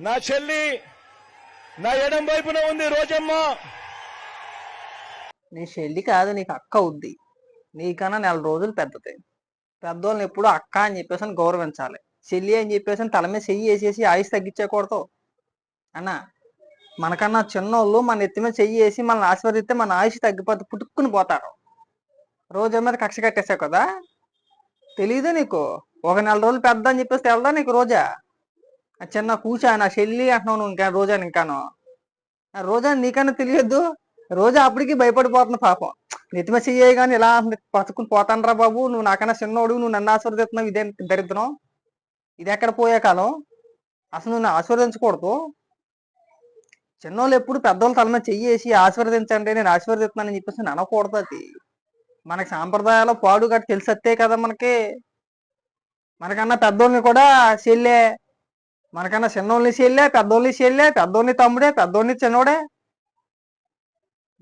నా చెల్లి నా ఎడం వైపున ఉంది రోజమ్మ. నీ చెల్లి కాదు నీకు అక్క ఉంది. నీకన్నా నెల రోజులు పెద్దది. పెద్దోళ్ళని ఎప్పుడు అక్క అని చెప్పేసి అని గౌరవించాలి. చెల్లి అని చెప్పేసి అని తల మీద చెయ్యి వేసేసి ఆయుష్ తగ్గించకూడదు. అన్న మనకన్నా చిన్నోళ్ళు మన ఎత్తి మీద చెయ్యి వేసి మనల్ని ఆశీర్వదిస్తే మన ఆయుష్ తగ్గిపోతే పుట్టుకుని పోతారు. రోజు మీద కక్ష కట్టేసావు కదా? తెలీదు నీకు? ఒక నెల రోజులు పెద్ద అని చెప్పేసి తెలదా నీకు రోజా? చిన్న కూర్చో నా చెల్లి అంటున్నావు నువ్వు ఇంకా రోజా ఇంకాను. ఆ రోజా నీకన్నా తెలియద్దు. రోజా అప్పటికి భయపడిపోతుంది పాపం. నెత్తిమ చెయ్యే కానీ ఇలా పతుకుని పోతానరా బాబు. నువ్వు నాకన్నా చిన్నోడు నువ్వు నన్ను ఆశీర్వదిస్తున్నావు. ఇదే దరిద్రం. ఇది ఎక్కడ పోయే కాలం? అసలు నువ్వు ఆశీర్వదించకూడదు. చిన్నోళ్ళు ఎప్పుడు పెద్దోళ్ళ తల మీద చెయ్యేసి ఆశీర్వదించండి నేను ఆశీర్వదిస్తున్నానని చెప్పేసి నేను అనకూడదు అది. మనకి సాంప్రదాయాలు పాడు గట్టి తెలిసత్తే కదా మనకి. మనకన్నా పెద్దోళ్ళని కూడా చెల్లే మనకన్నా చిన్నోళ్ళని చెల్లే పెద్దోళ్ళని చెల్లే పెద్దోళ్ళని తమ్ముడే పెద్దోళ్ళని చిన్నోడే.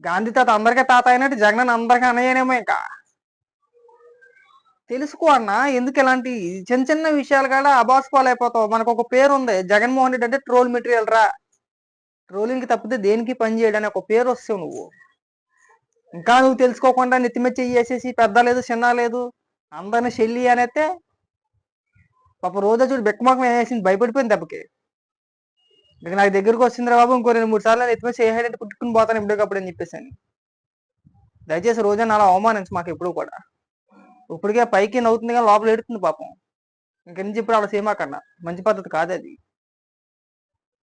గాంధీ తాత అందరికీ తాత అయినట్టు జగన్ అందరికీ అనయ్యనేమో ఇంకా. తెలుసుకో అన్న ఎందుకు ఇలాంటి చిన్న చిన్న విషయాలు కూడా అబాస్పాలు అయిపోతావు మనకు ఒక పేరు ఉంది జగన్మోహన్ రెడ్డి అంటే ట్రోల్ మెటీరియల్ రా. ట్రోలింగ్ తప్పితే దేనికి పని చేయడానికి ఒక పేరు వస్తావు నువ్వు. ఇంకా నువ్వు తెలుసుకోకుండా నెత్తిమెచ్చి చేసేసి వేసేసి పెద్ద లేదు చిన్న లేదు అందరిని చెల్లి అనేతే పాప రోజా చూడు బెక్కమాకం వేసింది భయపడిపోయింది దెబ్బకి. ఇక నాకు దగ్గరకు వచ్చిందిరా బాబు ఇంకో రెండు మూడు సార్లు ఎత్తుమే చేయడంటే కుట్టుకుని పోతాను ఎప్పటికప్పుడు అని చెప్పేసాను అని. దయచేసి రోజా అలా అవమానించు మాకు ఎప్పుడు కూడా. ఇప్పటికే పైకి నవ్వుతుంది కానీ లోపల ఎడుతుంది పాపం. ఇంక నుంచి ఇప్పుడు అలా చేయమాకన్నా మంచి పద్ధతి కాదు అది